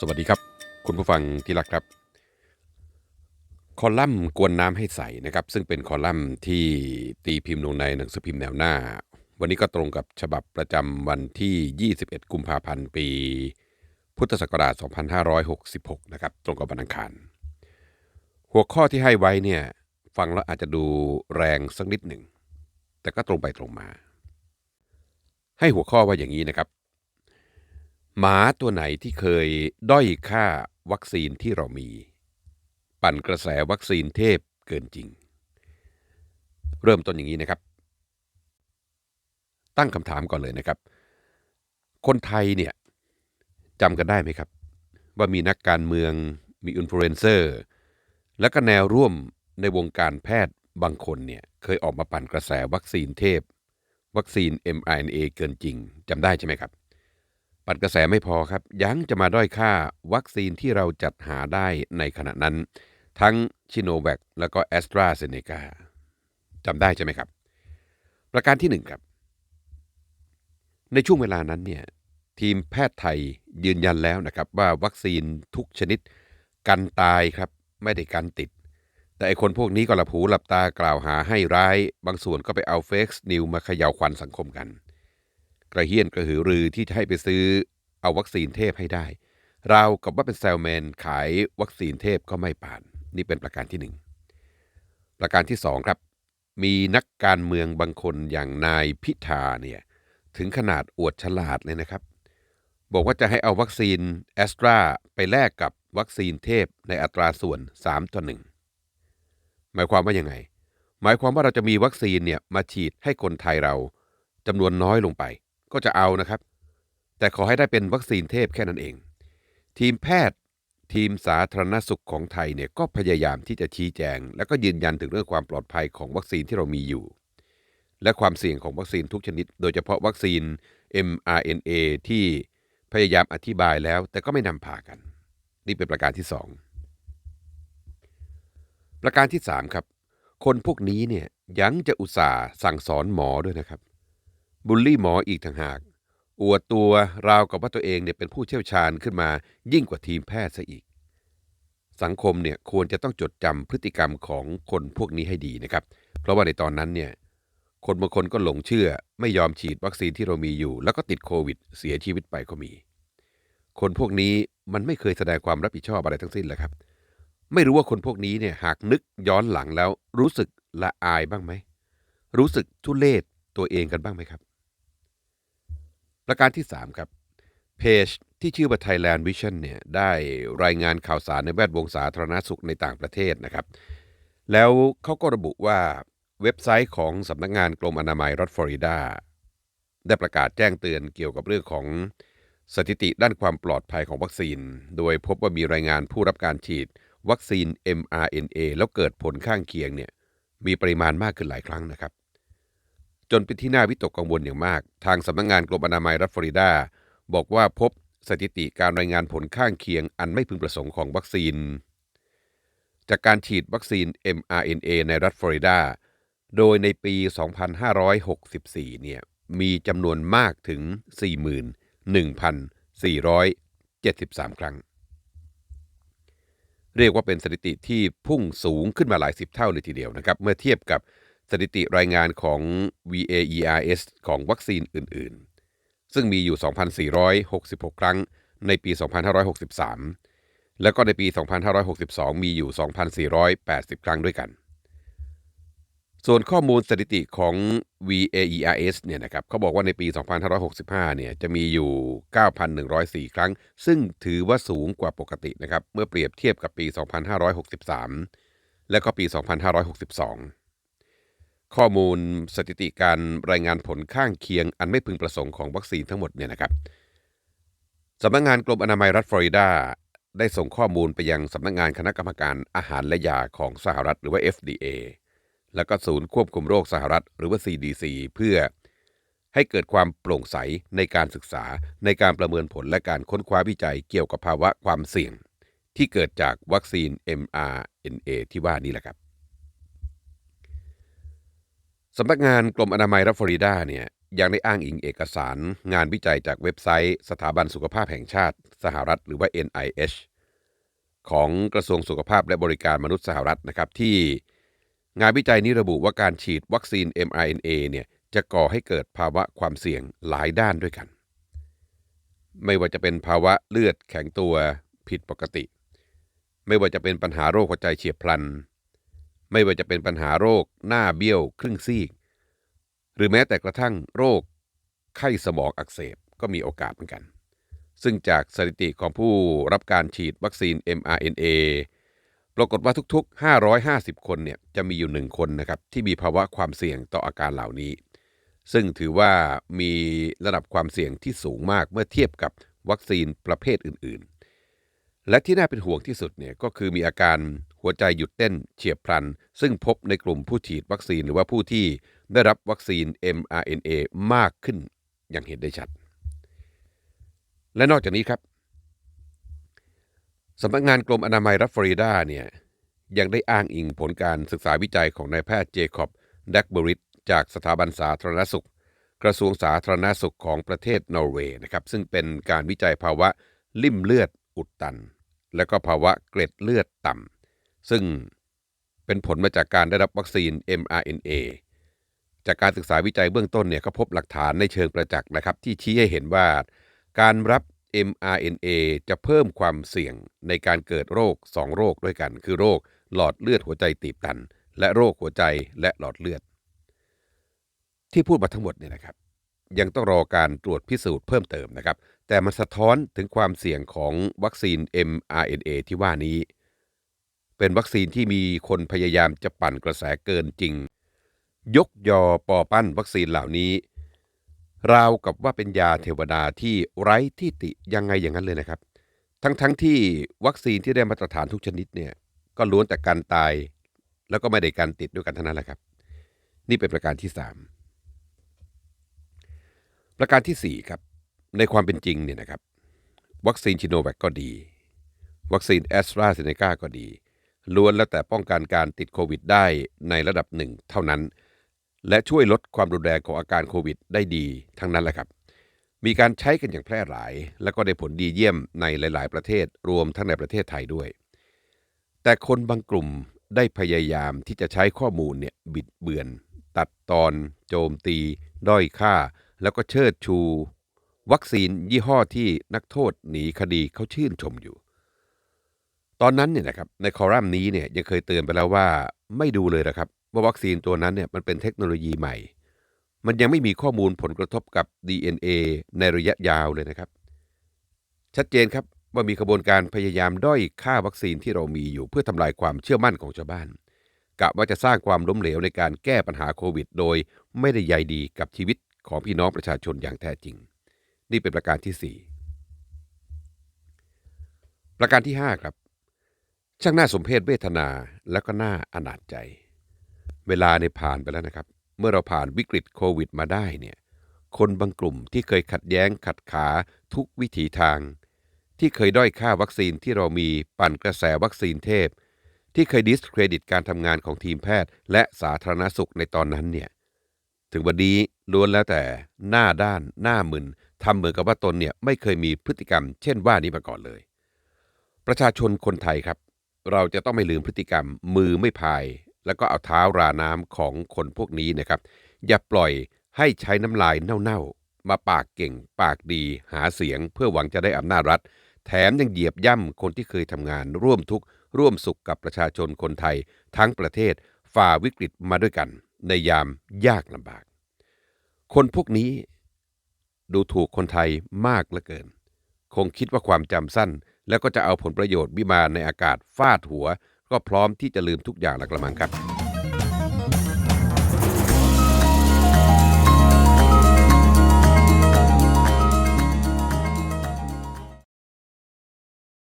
สวัสดีครับ คุณผู้ฟังที่รักครับ คอลัมน์กวนน้ำให้ใสนะครับ ซึ่งเป็นคอลัมน์ที่ตีพิมพ์ลงในหนังสือพิมพ์แนวหน้า วันนี้ก็ตรงกับฉบับประจำวันที่ 21 กุมภาพันธ์ ปี พุทธศักราช 2566 นะครับ ตรงกับวันอังคาร หัวข้อที่ให้ไว้เนี่ยฟังแล้วอาจจะดูแรงสักนิดหนึ่ง แต่ก็ตรงไปตรงมา ให้หัวข้อว่าอย่างนี้นะครับ หมาตัวไหนที่เคยด้อยค่าวัคซีนที่เรามี ปั่นกระแสวัคซีนเทพเกินจริง เริ่มต้นอย่างนี้นะครับ ตั้งคำถามก่อนเลยนะครับ คนไทยเนี่ยจำกันได้ไหมครับ ว่ามีนักการเมืองมีอินฟลูเอนเซอร์ และก็แนวร่วมในวงการแพทย์บางคนเนี่ยเคยออกมาปั่นกระแสวัคซีนเทพ วัคซีน mRNA เกินจริงจำได้ใช่ไหมครับ ปั่นกระแสไม่พอครับ ยังจะมาด้อยค่าวัคซีนที่เราจัดหาได้ในขณะนั้น ทั้งชิโนแวคแล้วก็แอสตราเซเนกาจำได้ใช่ไหมครับ ประการที่หนึ่งครับ ในช่วงเวลานั้นเนี่ยทีมแพทย์ไทยยืนยันแล้วนะครับ ว่าวัคซีนทุกชนิดกันตายครับไม่ได้กันติด แต่ไอคนพวกนี้ก็หลับหูหลับตากล่าวหาให้ร้าย บางส่วนก็ไปเอาเฟกซ์นิวมาเขย่าวควันสังคมกัน กระเฮี้ยนกระหือรือที่จะให้ไปซื้อเอาวัคซีนเทพให้ได้ เรากับว่าเป็นแซลแมนขายวัคซีนเทพก็ไม่ป่าน นี่เป็นประการที่หนึ่งประการที่สองครับ มีนักการเมืองบางคนอย่างนายพิธาเนี่ยถึงขนาดอวดฉลาดเลยนะครับ บอกว่าจะให้เอาวัคซีนแอสตราไปแลกกับวัคซีนเทพในอัตราส่วน 3 ต่อ 1 หมายความว่ายังไง หมายความว่าเราจะมีวัคซีนเนี่ยมาฉีดให้คนไทยเราจำนวนน้อยลงไป ก็จะเอานะครับ แต่ขอให้ได้เป็นวัคซีนเทพแค่นั้นเอง ทีมแพทย์ ทีมสาธารณสุขของไทยเนี่ยก็พยายามที่จะชี้แจง และก็ยืนยันถึงเรื่องความปลอดภัยของวัคซีนที่เรามีอยู่ และความเสี่ยงของวัคซีนทุกชนิด โดยเฉพาะวัคซีน mRNA ที่พยายามอธิบายแล้ว แต่ก็ไม่นำพากัน นี่เป็นประการที่สองประการที่สามครับ คนพวกนี้เนี่ยยังจะอุตส่าห์สั่งสอนหมอด้วยนะครับ บูลลี่หมออีกต่างหาก อวดตัวราวกับว่าตัวเองเนี่ยเป็นผู้เชี่ยวชาญขึ้นมายิ่งกว่าทีมแพทย์ซะอีก สังคมเนี่ยควรจะต้องจดจำพฤติกรรมของคนพวกนี้ให้ดีนะครับ เพราะว่าในตอนนั้นเนี่ยคนบางคนก็หลงเชื่อไม่ยอมฉีดวัคซีนที่เรามีอยู่ แล้วก็ติดโควิด เสียชีวิตไปก็มี คนพวกนี้มันไม่เคยแสดงความรับผิดชอบอะไรทั้งสิ้นแหละครับ ไม่รู้ว่าคนพวกนี้เนี่ยหากนึกย้อนหลังแล้วรู้สึกละอายบ้างไหม รู้สึกทุเลศตัวเองกันบ้างไหมครับ ประการที่ 3 ครับ เพจที่ชื่อว่า Thailand Vision เนี่ยได้รายงานข่าวสารในแวดวงสาธารณสุขในต่างประเทศนะครับ แล้วเขาก็ระบุว่าเว็บไซต์ของสำนักงานกรมอนามัยรัฐฟลอริดา ได้ประกาศแจ้งเตือนเกี่ยวกับเรื่องของสถิติด้านความปลอดภัยของวัคซีน โดยพบว่ามีรายงานผู้รับการฉีด วัคซีน mRNA แล้วเกิดผลข้างเคียงเนี่ยมีปริมาณมากขึ้นหลายครั้งนะครับ จนเป็นที่น่าวิตกกังวลอย่างมาก ทางสำนักงงานกรมอนามัยรัฐฟลอริดา บอกว่าพบสถิติการรายงานผลข้างเคียงอันไม่พึงประสงค์ของวัคซีน จากการฉีดวัคซีน mRNA ในรัฐฟลอริดา โดยในปี 2564 เนี่ย มีจำนวนมากถึง 41,473 ครั้ง เรียกว่าเป็นสถิติที่พุ่งสูงขึ้นมาหลายสิบเท่าเลยทีเดียวนะครับ เมื่อเทียบกับ ถิติรายงานของ VAERS ของวัคซีนอื่น ๆ ซึ่งมีอยู่ 2,466 ครั้งในปี 2563 แล้วก็ในปี 2562 มีอยู่ 2,480 ครั้งด้วยกัน ส่วนข้อมูลสถิติของ VAERS เนี่ยนะครับเขาบอกว่าในปี 2565 เนี่ยจะมีอยู่ 9,104 ครั้ง ซึ่งถือว่าสูงกว่าปกตินะครับ เมื่อเปรียบเทียบกับปี 2563 และก็ปี 2562 ข้อมูลสถิติการรายงานผลข้างเคียง อันไม่พึงประสงค์ของวัคซีนทั้งหมดเนี่ยนะครับสำนักงานกรมอนามัยรัฐฟลอริดาได้ส่งข้อมูลไปยังสำนักงานคณะกรรมการอาหารและยาของสหรัฐหรือว่า FDA แล้วก็ศูนย์ควบคุมโรคสหรัฐหรือว่า CDC เพื่อให้เกิดความโปร่งใสในการศึกษาในการประเมินผลและการค้นคว้าวิจัยเกี่ยวกับภาวะความเสี่ยง ที่เกิดจากวัคซีน mRNA ที่ว่านี้แหละครับ สำนักงานกรมอนามัยรัฐฟลอริดาเนี่ยยังได้อ้างอิงเอกสารงานวิจัยจากเว็บไซต์ สถาบันสุขภาพแห่งชาติ สหรัฐหรือว่า NIH ของกระทรวงสุขภาพและบริการมนุษย์สหรัฐนะครับที่งานวิจัยนี้ระบุว่าการฉีดวัคซีน mRNA เนี่ยจะก่อให้เกิดภาวะความเสี่ยงหลายด้านด้วยกัน ไม่ว่าจะเป็นภาวะเลือดแข็งตัวผิดปกติ ไม่ว่าจะเป็นปัญหาโรคหัวใจเฉียบพลัน ไม่ว่าจะเป็นปัญหาโรค หน้าเบี้ยว ครึ่งซีก หรือแม้แต่กระทั่งโรค ไข้สมองอักเสบก็มีโอกาสเหมือนกัน ซึ่งจากสถิติของผู้รับการฉีดวัคซีน mRNA ปรากฏว่าทุกๆ 550 คนเนี่ยจะมีอยู่หนึ่งคนนะครับที่มีภาวะความเสี่ยงต่ออาการเหล่านี้ ซึ่งถือว่ามีระดับความเสี่ยงที่สูงมากเมื่อเทียบกับวัคซีนประเภทอื่นๆ และที่น่าเป็นห่วงที่สุดเนี่ยก็คือมีอาการ หัวใจหยุดเต้นเฉียบพลัน ซึ่งพบในกลุ่มผู้ฉีดวัคซีนหรือว่าผู้ที่ได้รับวัคซีน mRNA มากขึ้นอย่างเห็นได้ชัด และนอกจากนี้ครับสำนักงานกรมอนามัยรัฐฟลอริดาเนี่ยยังได้อ้างอิงผลการศึกษาวิจัยของนายแพทย์เจคอบแดกเบริตจากสถาบันสาธารณสุข กระทรวงสาธารณสุขของประเทศนอร์เวย์นะครับซึ่งเป็นการวิจัยภาวะลิ่มเลือดอุดตัน และก็ภาวะเกล็ดเลือดต่ำ ซึ่งเป็นผลมาจากการได้รับวัคซีน mRNA จากการศึกษาวิจัยเบื้องต้นเนี่ยก็พบหลักฐานในเชิงประจักษ์นะครับ ที่ชี้ให้เห็นว่าการรับ mRNA จะเพิ่มความเสี่ยงในการเกิดโรค 2 โรคด้วยกัน คือโรคหลอดเลือดหัวใจตีบตัน และโรคหัวใจและหลอดเลือด ที่พูดมาทั้งหมดเนี่ยนะครับ ยังต้องรอการตรวจพิสูจน์เพิ่มเติมนะครับ แต่มันสะท้อนถึงความเสี่ยงของวัคซีน mRNA ที่ว่านี้ เป็นวัคซีนที่มีคนพยายามจะปั่นกระแสเกินจริง ยกยอปอปั้นวัคซีนเหล่านี้ ราวกับว่าเป็นยาเทวดาที่ไร้ที่ติยังไงอย่างนั้นเลยนะครับ ทั้งๆทที่วัคซีนที่ได้มาตรฐานทุกชนิดเนี่ยก็ล้วนแต่การตาย แล้วก็ไม่ได้การติดด้วยกันเท่านั้นแหละครับ นี่เป็นประการที่ 3 ประการทีสี่4 ครับ ในความเป็นจริงเนี่ยนะครับ วัคซีนชิโนแวคก็ดี วัคซีนแอสตราเซเนกาก็ดี ล้วนแล้วแต่ป้องกันการติดโควิดได้ในระดับหนึ่งเท่านั้น และช่วยลดความรุนแรงของอาการโควิดได้ดีทั้งนั้นแหละครับ มีการใช้กันอย่างแพร่หลาย และก็ได้ผลดีเยี่ยมในหลาย ๆ ประเทศรวมทั้งในประเทศไทยด้วย แต่คนบางกลุ่มได้พยายามที่จะใช้ข้อมูลเนี่ยบิดเบือน ตัดตอน โจมตี ด้อยค่า แล้วก็เชิดชู วัคซีนยี่ห้อที่นักโทษหนีคดีเขาชื่นชมอยู่ ตอนนั้นเนี่ยนะครับในคอรัมน์นี้เนี่ยยังเคยเตือนไปแล้วว่าไม่ดูเลยนะครับว่าวัคซีนตัวนั้นเนี่ยมันเป็นเทคโนโลยีใหม่ มันยังไม่มีข้อมูลผลกระทบกับ DNA ในระยะยาวเลยนะครับ ชัดเจนครับว่ามีขบวนการพยายามด้อยค่าวัคซีนที่เรามีอยู่ เพื่อทำลายความเชื่อมั่นของชาวบ้านกะว่าจะสร้างความล้มเหลวในการแก้ปัญหาโควิด โดยไม่ได้ใยดีกับชีวิตของพี่น้องประชาชนอย่างแท้จริง นี่เป็นประการที่ 4 ประการที่ 5 ครับ ช่างน่าสมเพชเวทนาและก็น่าอนาจใจ เวลาในผ่านไปแล้วนะครับ เมื่อเราผ่านวิกฤตโควิดมาได้เนี่ยคนบางกลุ่มที่เคยขัดแย้งขัดขาทุกวิถีทาง ที่เคยด้อยค่าวัคซีนที่เรามีปั่นกระแสวัคซีนเทพ ที่เคยดิสเครดิตการทำงานของทีมแพทย์ และสาธารณสุขในตอนนั้นเนี่ยถึงวันนี้ล้วนแล้วแต่หน้าด้านหน้ามึนทำเหมือนกับว่าตนเนี่ยไม่เคยมีพฤติกรรม เช่นว่านี้มาก่อนเลย ประชาชนคนไทยครับ เราจะต้องไม่ลืมพฤติกรรมมือไม่พาย แล้วก็เอาเท้าราน้ำของคนพวกนี้นะครับ อย่าปล่อยให้ใช้น้ำลายเน่าๆ มาปากเก่ง ปากดี หาเสียงเพื่อหวังจะได้อำนาจรัฐ แถมยังเหยียบย่ำคนที่เคยทำงาน ร่วมทุกข์ร่วมสุขกับประชาชนคนไทย ทั้งประเทศฝ่าวิกฤตมาด้วยกัน ในยามยากลำบาก คนพวกนี้ ดูถูกคนไทยมากเหลือเกิน คงคิดว่าความจำสั้น แล้วก็จะเอาผลประโยชน์วิมานในอากาศฟาดหัว ก็พร้อมที่จะลืมทุกอย่างละกระมังครับ